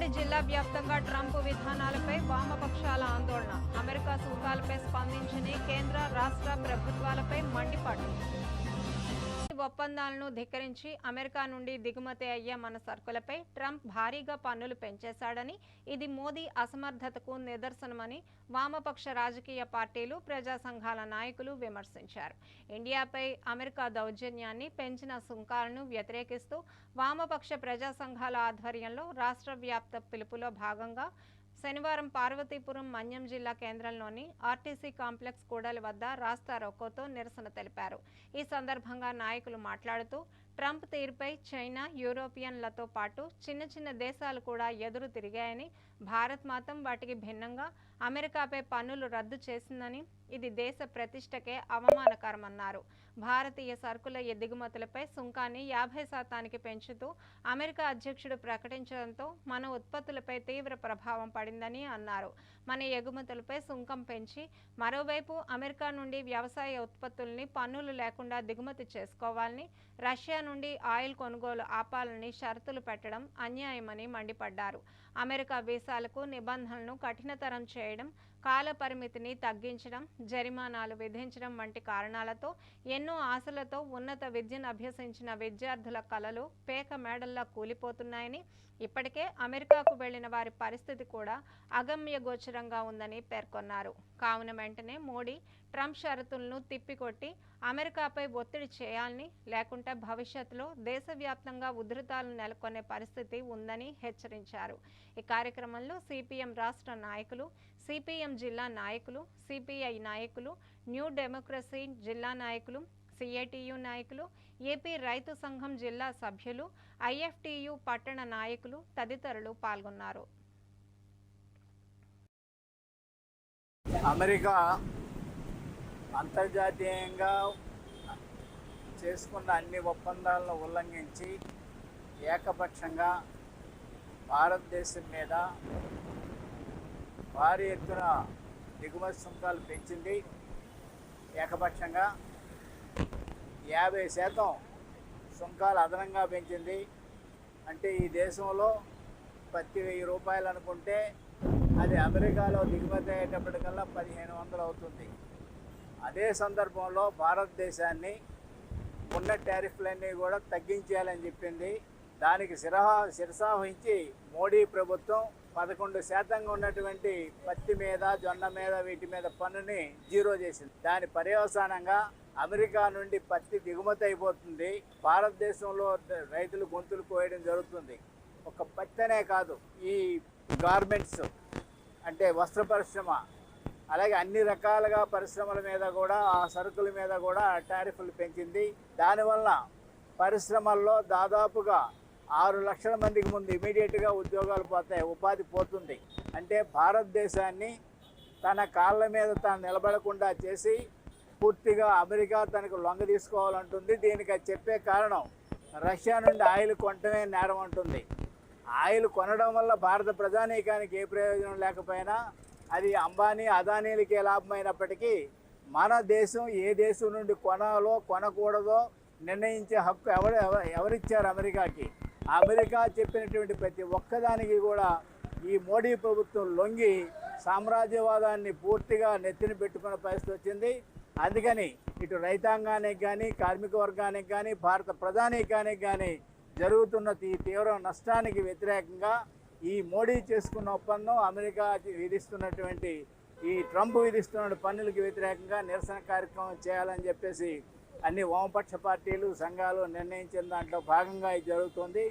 ఉమ్మడి జిల్లా వ్యాప్తంగా ట్రంప్ విధానాలపై వామపక్షాల ఆందోళన. అమెరికా సూకాలపై స్పందించని కేంద్ర రాష్ట్ర ప్రభుత్వాలపై మండిపాటు. ఒప్పందాలను ధిక్కరించి అమెరికా నుండి దిగుమతి అయ్యే మన సరుకులపై ట్రంప్ భారీగా పన్నులు పెంచేశాడని ఇది మోదీ అసమర్థతకు నిదర్శనమని వామపక్ష రాజకీయ పార్టీలు ప్రజా సంఘాల నాయకులు విమర్శించారు. ఇండియాపై అమెరికా దౌర్జన్యాన్ని పెంచిన సుంకాలను వ్యతిరేకిస్తూ వామపక్ష ప్రజా సంఘాల ఆధ్వర్యంలో రాష్ట్ర వ్యాప్త పిలుపులో భాగంగా శనివారం పార్వతీపురం మన్యం జిల్లా కేంద్రంలోని ఆర్టీసీ కాంప్లెక్స్ కూడలి వద్ద రాస్తా రోకోతో నిరసన తెలిపారు. ఈ సందర్భంగా నాయకులు మాట్లాడుతూ ట్రంప్ తీరుపై చైనా యూరోపియన్లతో పాటు చిన్న చిన్న దేశాలు కూడా ఎదురు తిరిగాయని భారత్ మాత్రం వాటికి భిన్నంగా అమెరికాపై పన్నులు రద్దు చేసిందని ఇది దేశ ప్రతిష్టకే అవమానకరమన్నారు. భారతీయ సరుకుల దిగుమతులపై సుంకాన్ని యాభై శాతానికి పెంచుతూ అమెరికా అధ్యక్షుడు ప్రకటించడంతో మన ఉత్పత్తులపై తీవ్ర ప్రభావం పడిందని అన్నారు. మన ఎగుమతులపై సుంకం పెంచి మరోవైపు అమెరికా నుండి వ్యవసాయ ఉత్పత్తుల్ని పన్నులు లేకుండా దిగుమతి చేసుకోవాలని రష్యా నుండి ఆయిల్ కొనుగోలు ఆపాలని షరతులు పెట్టడం అన్యాయమని మండిపడ్డారు. అమెరికా వీసాలకు నిబంధనలను కఠినతరం చేయడం కాలపరిమితిని తగ్గించడం జరిమానాలు విధించడం వంటి కారణాలతో ఎన్నో ఆశలతో ఉన్నత విద్యను అభ్యసించిన విద్యార్థుల కలలు పేక మేడల్లా కూలిపోతున్నాయని ఇప్పటికే అమెరికాకు వెళ్ళిన వారి పరిస్థితి కూడా అగమ్య గోచరంగా ఉందని పేర్కొన్నారు. కావున వెంటనే మోడీ ట్రంప్ షరతులను తిప్పికొట్టి అమెరికాపై ఒత్తిడి చేయాలని లేకుంటే భవిష్యత్తులో దేశవ్యాప్తంగా ఉధృతాలు నెలకొనే పరిస్థితి ఉందని హెచ్చరించారు. ఈ కార్యక్రమంలో సిపిఎం రాష్ట్ర నాయకులు సిపిఎం జిల్లా నాయకులు సిపిఐ నాయకులు న్యూ డెమోక్రసీ జిల్లా నాయకులు సిఐటియు నాయకులు ఏపీ రైతు సంఘం జిల్లా సభ్యులు ఐఎఫ్టియు పట్టణ నాయకులు తదితరులు పాల్గొన్నారు. అమెరికా అంతర్జాతీయంగా చేసుకున్న అన్ని ఒప్పందాలను ఉల్లంఘించి ఏకపక్షంగా భారతదేశం మీద భారీ ఎత్తున దిగుమతి సుంకాలు పెంచింది ఏకపక్షంగా. యాభై శాతం సుంకాలు అదనంగా పెంచింది. అంటే ఈ దేశంలో పత్తి వెయ్యి రూపాయలు అనుకుంటే అది అమెరికాలో దిగుమతి అయ్యేటప్పటికల్లా పదిహేను వందలు అవుతుంది. అదే సందర్భంలో భారతదేశాన్ని ఉన్న టారిఫ్లన్నీ కూడా తగ్గించేయాలని చెప్పింది. దానికి శిరహా శిరసావహించి మోడీ ప్రభుత్వం పదకొండు శాతంగా ఉన్నటువంటి పత్తి మీద జొన్న మీద వీటి మీద పన్నుని జీరో చేసింది. దాని పర్యవసానంగా అమెరికా నుండి పత్తి దిగుమతి అయిపోతుంది. భారతదేశంలో రైతులు గొంతులు కోయడం జరుగుతుంది. ఒక పత్తి అనే కాదు ఈ గార్మెంట్స్ అంటే వస్త్ర పరిశ్రమ అలాగే అన్ని రకాలుగా పరిశ్రమల మీద కూడా ఆ సరుకుల మీద కూడా టారిఫ్లు పెంచింది. దానివల్ల పరిశ్రమల్లో దాదాపుగా ఆరు లక్షల మందికి ముందు ఇమీడియట్గా ఉద్యోగాలు పోతాయి ఉపాధి పోతుంది. అంటే భారతదేశాన్ని తన కాళ్ళ మీద తాను నిలబడకుండా చేసి పూర్తిగా అమెరికా తనకు లొంగ తీసుకోవాలంటుంది. దీనికి అది చెప్పే కారణం రష్యా నుండి ఆయిల్ కొనటమే నేరం అంటుంది. ఆయిల్ కొనడం వల్ల భారత ప్రజానీకానికి ఏ ప్రయోజనం లేకపోయినా అది అంబానీ అదానీలకే లాభమైనప్పటికీ మన దేశం ఏ దేశం నుండి కొనాలో కొనకూడదో నిర్ణయించే హక్కు ఎవరు ఎవరిచ్చారు అమెరికాకి? అమెరికా చెప్పినటువంటి ప్రతి ఒక్కదానికి కూడా ఈ మోడీ ప్రభుత్వం లొంగి సామ్రాజ్యవాదాన్ని పూర్తిగా నెత్తిన పెట్టుకునే పరిస్థితి వచ్చింది. అందుకని ఇటు రైతాంగానికి కానీ కార్మిక వర్గానికి కానీ భారత ప్రధానికానికి కానీ జరుగుతున్న ఈ తీవ్ర నష్టానికి వ్యతిరేకంగా ఈ మోడీ చేసుకున్న ఒప్పందం అమెరికా విధిస్తున్నటువంటి ఈ ట్రంప్ విధిస్తున్న పన్నులకు వ్యతిరేకంగా నిరసన కార్యక్రమం చేయాలని చెప్పేసి అన్ని వామపక్ష పార్టీలు సంఘాలు నిర్ణయించిన దాంట్లో భాగంగా ఇది జరుగుతుంది.